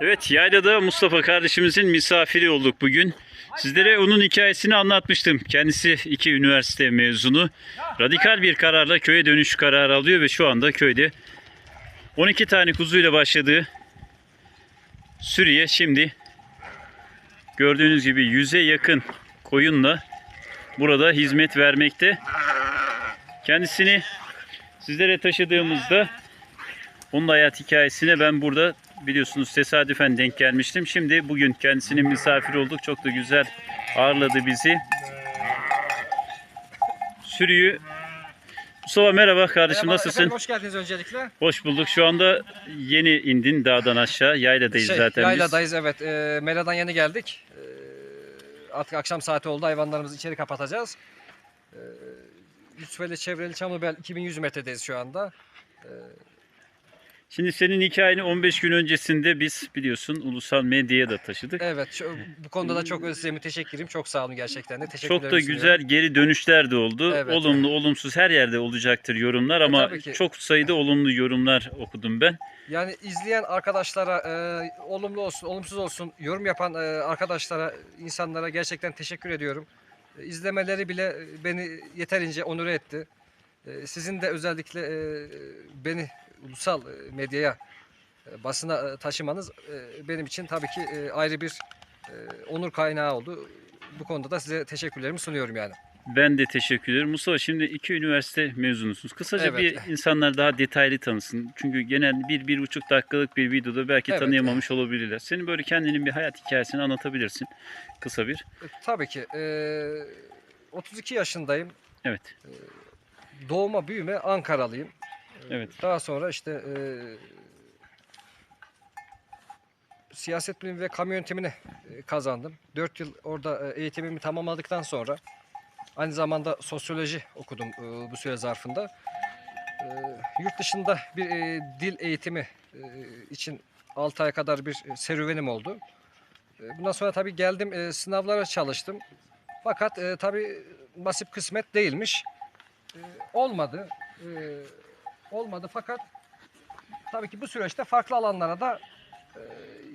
Evet yaylada Mustafa kardeşimizin misafiri olduk bugün. Sizlere onun hikayesini anlatmıştım. Kendisi iki üniversite mezunu. Radikal bir kararla köye dönüş kararı alıyor ve şu anda köyde 12 tane kuzuyla başladığı sürüye şimdi gördüğünüz gibi yüze yakın koyunla burada hizmet vermekte. Kendisini sizlere taşıdığımızda onun hayat hikayesine ben burada biliyorsunuz tesadüfen denk gelmiştim. Şimdi bugün kendisinin misafir olduk. Çok da güzel ağırladı bizi. Sürüyü Mustafa merhaba kardeşim Merhaba, nasılsın? efendim, hoş geldiniz öncelikle. Hoş bulduk. Şu anda yeni indin dağdan aşağı. Yayladayız Şey, zaten biz. yayladayız evet. E, Mera'dan yeni geldik. E, artık akşam saati oldu. Hayvanlarımızı içeri kapatacağız. E, Yusufeli Çevreli Çamlıbel 2100 metredeyiz şu anda. Şimdi senin hikayeni 15 gün öncesinde biz biliyorsun ulusal medyaya da taşıdık. Evet şu- bu konuda da çok size müteşekkirim. Çok sağ olun gerçekten de. Çok da güzel geri dönüşler de oldu. Evet. Olumlu, olumsuz her yerde olacaktır yorumlar E, ama ki. çok sayıda olumlu yorumlar okudum ben. Yani izleyen arkadaşlara e, olumlu olsun, olumsuz olsun yorum yapan e, arkadaşlara, insanlara gerçekten teşekkür ediyorum. E, izlemeleri bile e, beni yeterince onur etti. E, sizin de özellikle e, beni ulusal e, medyaya, e, basına e, taşımanız benim için tabii ki ayrı bir onur kaynağı oldu. Bu konuda da size teşekkürlerimi sunuyorum yani. Ben de teşekkür ederim. Mustafa şimdi iki üniversite mezunusunuz. Kısaca Evet. bir insanlar daha detaylı tanısın. Çünkü genel bir, bir buçuk dakikalık bir videoda belki Evet. tanıyamamış olabilirler. Senin böyle kendinin bir hayat hikayesini anlatabilirsin. Kısa bir. Tabii ki. e, 32 yaşındayım. Evet. Doğuma büyüme Ankaralıyım. Evet. Daha sonra işte e, siyaset bilimi ve kamu yönetimini e, kazandım. 4 yıl orada e, eğitimimi tamamladıktan sonra aynı zamanda sosyoloji okudum e, bu süre zarfında. E, yurt dışında bir e, dil eğitimi e, için 6 ay kadar bir serüvenim oldu. E, bundan sonra tabii geldim e, sınavlara çalıştım. Fakat e, tabii nasip kısmet değilmiş. E, olmadı. E, olmadı fakat tabii ki bu süreçte farklı alanlara da e,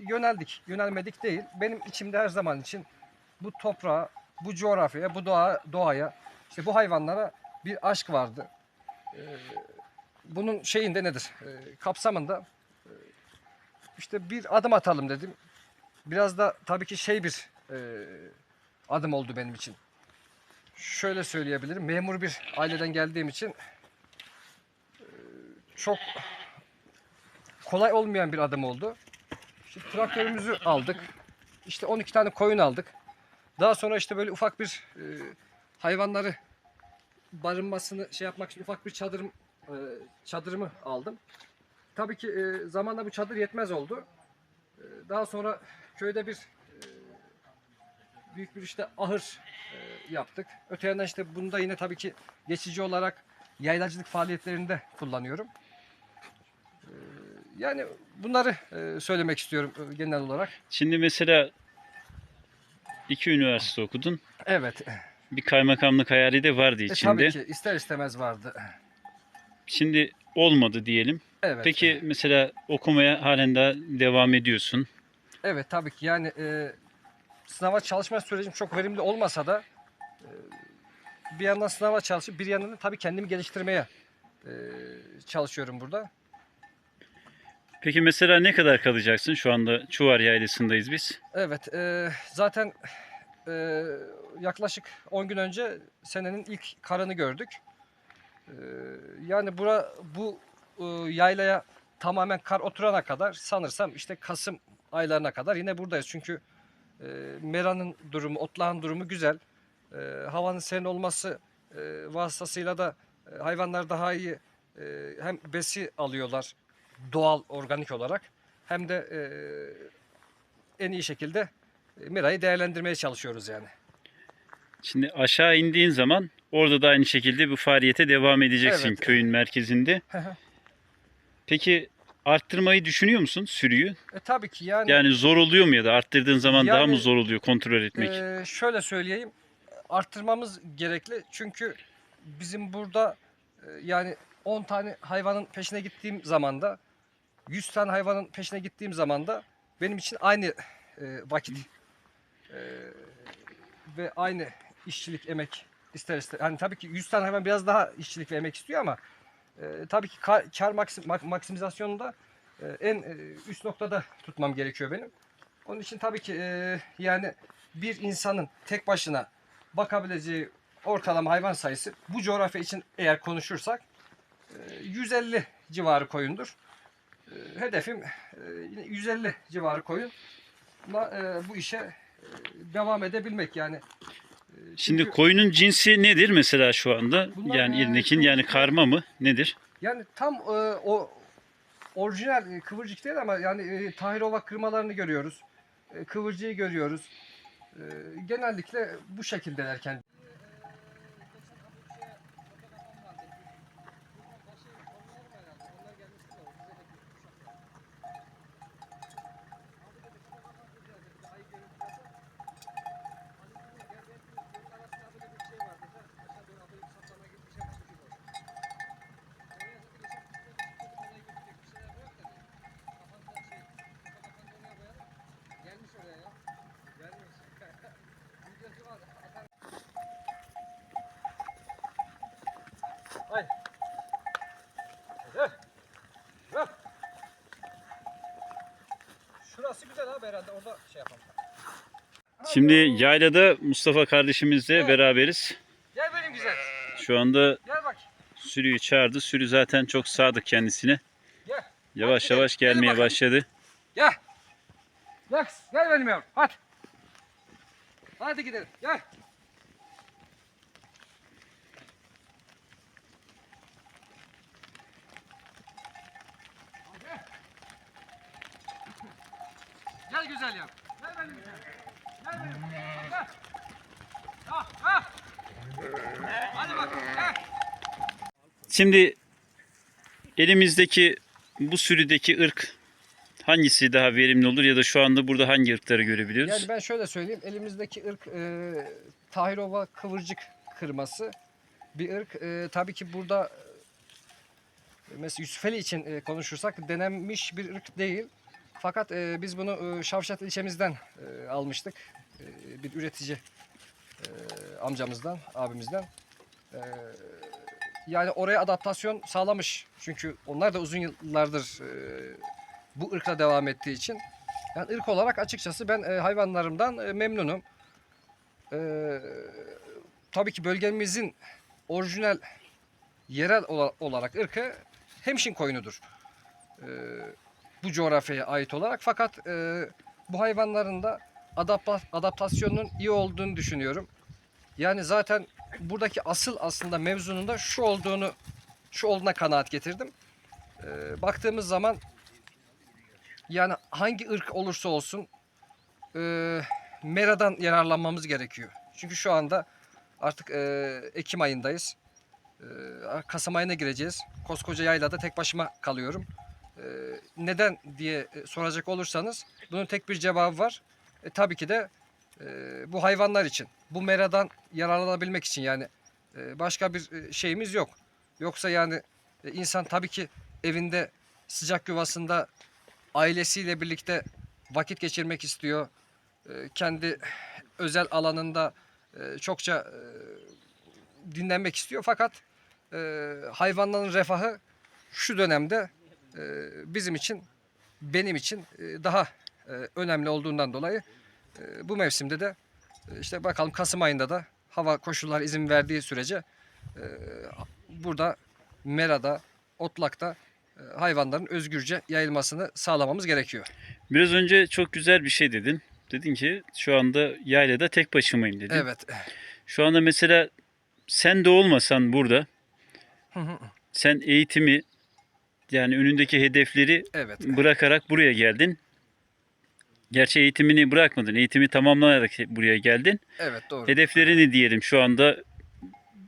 yöneldik. Yönelmedik değil. Benim içimde her zaman için bu toprağa, bu coğrafyaya, bu doğa, doğaya, işte bu hayvanlara bir aşk vardı. E, bunun şeyinde nedir? E, kapsamında e, işte bir adım atalım dedim. Biraz da tabii ki şey bir e, adım oldu benim için. Şöyle söyleyebilirim. Memur bir aileden geldiğim için çok kolay olmayan bir adım oldu. İşte traktörümüzü aldık. İşte 12 tane koyun aldık. Daha sonra işte böyle ufak bir e, hayvanları barınmasını şey yapmak için ufak bir çadırım e, çadırımı aldım. Tabii ki e, zamanla bu çadır yetmez oldu. E, daha sonra köyde bir e, büyük bir işte ahır e, yaptık. Öte yandan işte bunu da yine tabii ki geçici olarak yaylacılık faaliyetlerinde kullanıyorum. Yani bunları e, söylemek istiyorum e, genel olarak. Şimdi mesela iki üniversite okudun. Evet. Bir kaymakamlık hayali de vardı E, içinde. tabii ki ister istemez vardı. Şimdi olmadı diyelim. Evet. Peki mesela okumaya halen daha devam ediyorsun. Evet tabii ki yani e, sınava çalışma sürecim çok verimli olmasa da e, bir yandan sınava çalışıp bir yandan da tabii kendimi geliştirmeye e, çalışıyorum burada. Peki mesela ne kadar kalacaksın? Şu anda Çuvar Yaylası'ndayız biz. Evet, e, zaten e, yaklaşık 10 gün önce senenin ilk karını gördük. E, yani bura bu e, yaylaya tamamen kar oturana kadar sanırsam işte Kasım aylarına kadar yine buradayız. Çünkü e, meranın durumu, otlağın durumu güzel. E, havanın serin olması e, vasıtasıyla da e, hayvanlar daha iyi e, hem besi alıyorlar doğal, organik olarak hem de e, en iyi şekilde e, Mira'yı değerlendirmeye çalışıyoruz yani. Şimdi aşağı indiğin zaman orada da aynı şekilde bu faaliyete devam edeceksin Evet. köyün merkezinde. Peki arttırmayı düşünüyor musun sürüyü? e tabii ki yani, Yani zor oluyor mu ya da arttırdığın zaman daha Yani, mı zor oluyor kontrol etmek? e, şöyle söyleyeyim arttırmamız gerekli çünkü bizim burada e, yani 10 tane hayvanın peşine gittiğim zamanda 100 tane hayvanın peşine gittiğim zamanda benim için aynı e, vakit e, ve aynı işçilik, emek ister ister. Hani tabii ki 100 tane hayvan biraz daha işçilik ve emek istiyor ama e, tabii ki kar, kar maksim, mak- maksimizasyonunda e, en e, üst noktada tutmam gerekiyor benim. Onun için tabii ki e, yani bir insanın tek başına bakabileceği ortalama hayvan sayısı bu coğrafya için eğer konuşursak e, 150 civarı koyundur. E, Hedefim e, yine 150 civarı koyunla e, bu işe e, devam edebilmek yani. E, Şimdi çünkü- koyunun cinsi nedir mesela şu anda? Bunlar, yani ilnekin yani karma mı? Nedir? Yani tam e, o orijinal kıvırcık değil ama yani e, Tahirova kırmalarını görüyoruz. E, kıvırcığı görüyoruz. E, genellikle bu şekildeler kendi. Abi herhalde. Orada şey yapalım. Şimdi yaylada Mustafa kardeşimizle beraberiz. Gel benim güzel. Şu anda Gel bak. sürüyü çağırdı. Sürü zaten çok sadık kendisine. Gel. Yavaş gidelim, yavaş gidelim gelmeye bakalım. başladı. Gel. Gel. Gel benim yavrum. Hadi. Hadi gidelim. Gel. Güzel yavrum. Gel benim güzel. Gel benim. Gel. Ha, ha. Hadi bakalım. Gel. Şimdi elimizdeki bu sürüdeki ırk hangisi daha verimli olur ya da şu anda burada hangi ırkları görebiliyoruz? Yani ben şöyle söyleyeyim. Elimizdeki ırk e, Tahirova kıvırcık kırması bir ırk. E, tabii ki burada e, mesela Yusufeli için e, konuşursak denenmiş bir ırk değil. Fakat e, biz bunu e, Şavşat ilçemizden e, almıştık. E, bir üretici e, amcamızdan, abimizden. E, yani oraya adaptasyon sağlamış. Çünkü onlar da uzun yıllardır e, bu ırkla devam ettiği için. Yani ırk olarak açıkçası ben e, hayvanlarımdan e, memnunum. E, tabii ki bölgemizin orijinal yerel ola- olarak ırkı hemşin koyunudur. E, bu coğrafyaya ait olarak fakat e, bu hayvanların da adapta- adaptasyonunun iyi olduğunu düşünüyorum. Yani zaten buradaki asıl aslında mevzunun da şu olduğunu şu olduğuna kanaat getirdim. E, baktığımız zaman yani hangi ırk olursa olsun e, meradan yararlanmamız gerekiyor. Çünkü şu anda artık e, Ekim ayındayız. E, Kasım ayına gireceğiz. Koskoca yaylada tek başıma kalıyorum. E, neden diye e, soracak olursanız bunun tek bir cevabı var. E, tabii ki de e, bu hayvanlar için. Bu meradan yararlanabilmek için yani e, başka bir e, şeyimiz yok. Yoksa yani e, insan tabii ki evinde sıcak yuvasında ailesiyle birlikte vakit geçirmek istiyor. Ee, Kendi özel alanında e, çokça e, dinlenmek istiyor. Fakat e, hayvanların refahı şu dönemde e, bizim için, benim için e, daha e, önemli olduğundan dolayı e, bu mevsimde de e, işte bakalım Kasım ayında da hava koşulları izin verdiği sürece e, burada Mera'da, Otlak'ta e, hayvanların özgürce yayılmasını sağlamamız gerekiyor. Biraz önce çok güzel bir şey dedin. Dedin ki şu anda yaylada tek başımayım dedin. Evet. Şu anda mesela sen de olmasan burada sen eğitimi yani önündeki hedefleri evet. bırakarak buraya geldin. Gerçi eğitimini bırakmadın. Eğitimi tamamlayarak buraya geldin. Evet doğru. Hedeflerini diyelim şu anda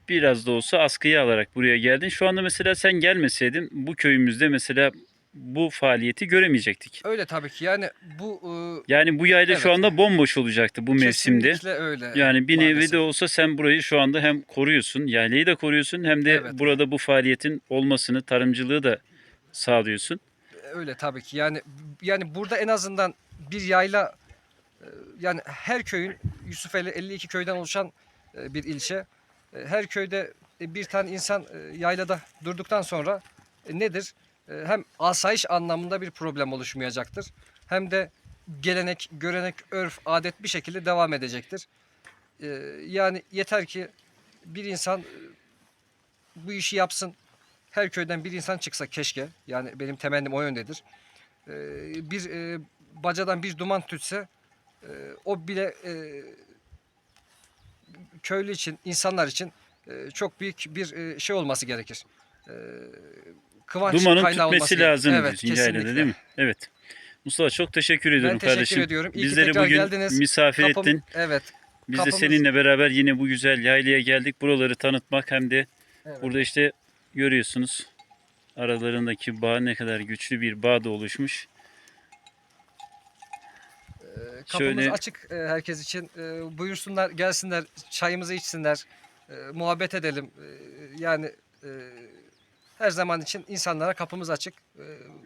biraz da olsa askıya alarak buraya geldin. Şu anda mesela sen gelmeseydin bu köyümüzde mesela bu faaliyeti göremeyecektik. Öyle tabii ki. Yani bu Yani bu yayla şu Evet. anda bomboş olacaktı bu e, mevsimde. kesinlikle öyle. Yani bir nevi de olsa sen burayı şu anda hem koruyorsun, yaylayı da koruyorsun hem de Evet. burada bu faaliyetin olmasını, tarımcılığı da sağlıyorsun. öyle tabii ki. Yani yani burada en azından bir yayla e, yani her köyün Yusufeli 52 köyden oluşan e, bir ilçe. E, Her köyde bir tane insan yaylada durduktan sonra nedir? Hem asayiş anlamında bir problem oluşmayacaktır. Hem de gelenek, görenek, örf, adet bir şekilde devam edecektir. Yani yeter ki bir insan bu işi yapsın. Her köyden bir insan çıksa keşke. Yani benim temennim o yöndedir. E, Bir e, bacadan bir duman tütse e, o bile e, köylü için, insanlar için e, çok büyük bir e, şey olması gerekir. E, Kıvanç Dumanın kaynağı olması tütmesi gerekir. lazım Evet, diyorsun kesinlikle. değil mi? Evet. Mustafa çok teşekkür ediyorum teşekkür kardeşim. ediyorum. İyi ki Bizleri tekrar bugün geldiniz. misafir Kapım- ettin. Evet. Biz de kapımız- seninle beraber yine bu güzel yaylaya geldik. Buraları tanıtmak hem de evet. burada işte görüyorsunuz aralarındaki bağ ne kadar güçlü bir bağ da oluşmuş. Kapımız Şöyle- açık e, herkes için. E, buyursunlar, gelsinler, çayımızı içsinler, e, muhabbet edelim. Yani her zaman için insanlara kapımız açık.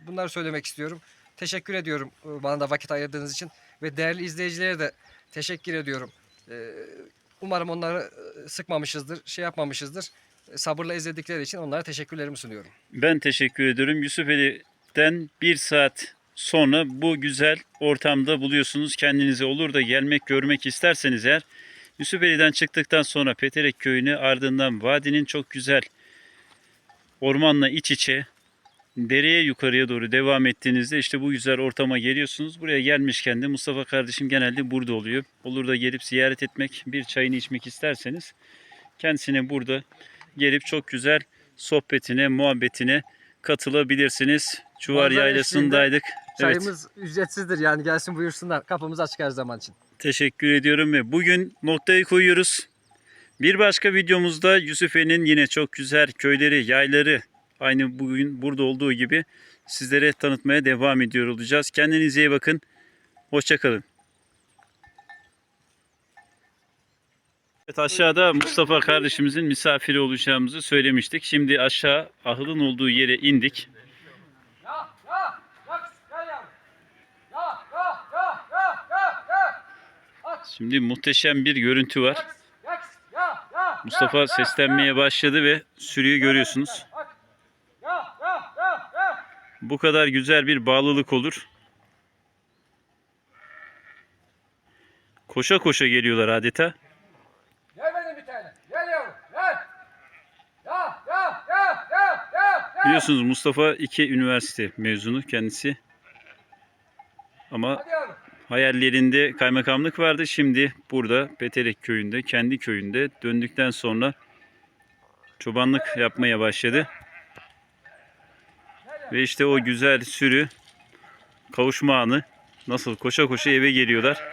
Bunları söylemek istiyorum. Teşekkür ediyorum bana da vakit ayırdığınız için ve değerli izleyicilere de teşekkür ediyorum. Umarım onları sıkmamışızdır, şey yapmamışızdır. Sabırla izledikleri için onlara teşekkürlerimi sunuyorum. Ben teşekkür ediyorum. Yusufeli'den bir saat sonra bu güzel ortamda buluyorsunuz. Kendinize olur da gelmek görmek isterseniz eğer Yusufeli'den çıktıktan sonra Peterek köyüne ardından vadinin çok güzel ormanla iç içe dereye yukarıya doğru devam ettiğinizde işte bu güzel ortama geliyorsunuz. Buraya gelmişken de Mustafa kardeşim genelde burada oluyor. Olur da gelip ziyaret etmek, bir çayını içmek isterseniz kendisine burada gelip çok güzel sohbetine, muhabbetine katılabilirsiniz. Çuvar Yaylası'ndaydık. Evet, Çayımız ücretsizdir yani gelsin buyursunlar. Kapımız açık her zaman için. teşekkür ediyorum ve bugün noktayı koyuyoruz. Bir başka videomuzda Yusufeli'nin yine çok güzel köyleri, yayları aynı bugün burada olduğu gibi sizlere tanıtmaya devam ediyor olacağız. Kendinize iyi bakın. Hoşçakalın. Evet aşağıda Mustafa kardeşimizin misafiri olacağımızı söylemiştik. Şimdi aşağı ahılın olduğu yere indik. Şimdi muhteşem bir görüntü var. Mustafa seslenmeye başladı ve sürüyü görüyorsunuz. Bu kadar güzel bir bağlılık olur. Koşa koşa geliyorlar adeta. Gel benim bir tane. Gel yavrum. Gel. Ya ya ya ya ya. ya. Biliyorsunuz Mustafa iki üniversite mezunu kendisi. Ama hayallerinde kaymakamlık vardı. Şimdi burada Peterek köyünde, kendi köyünde döndükten sonra çobanlık yapmaya başladı. Ve işte o güzel sürü kavuşma anı nasıl koşa koşa eve geliyorlar.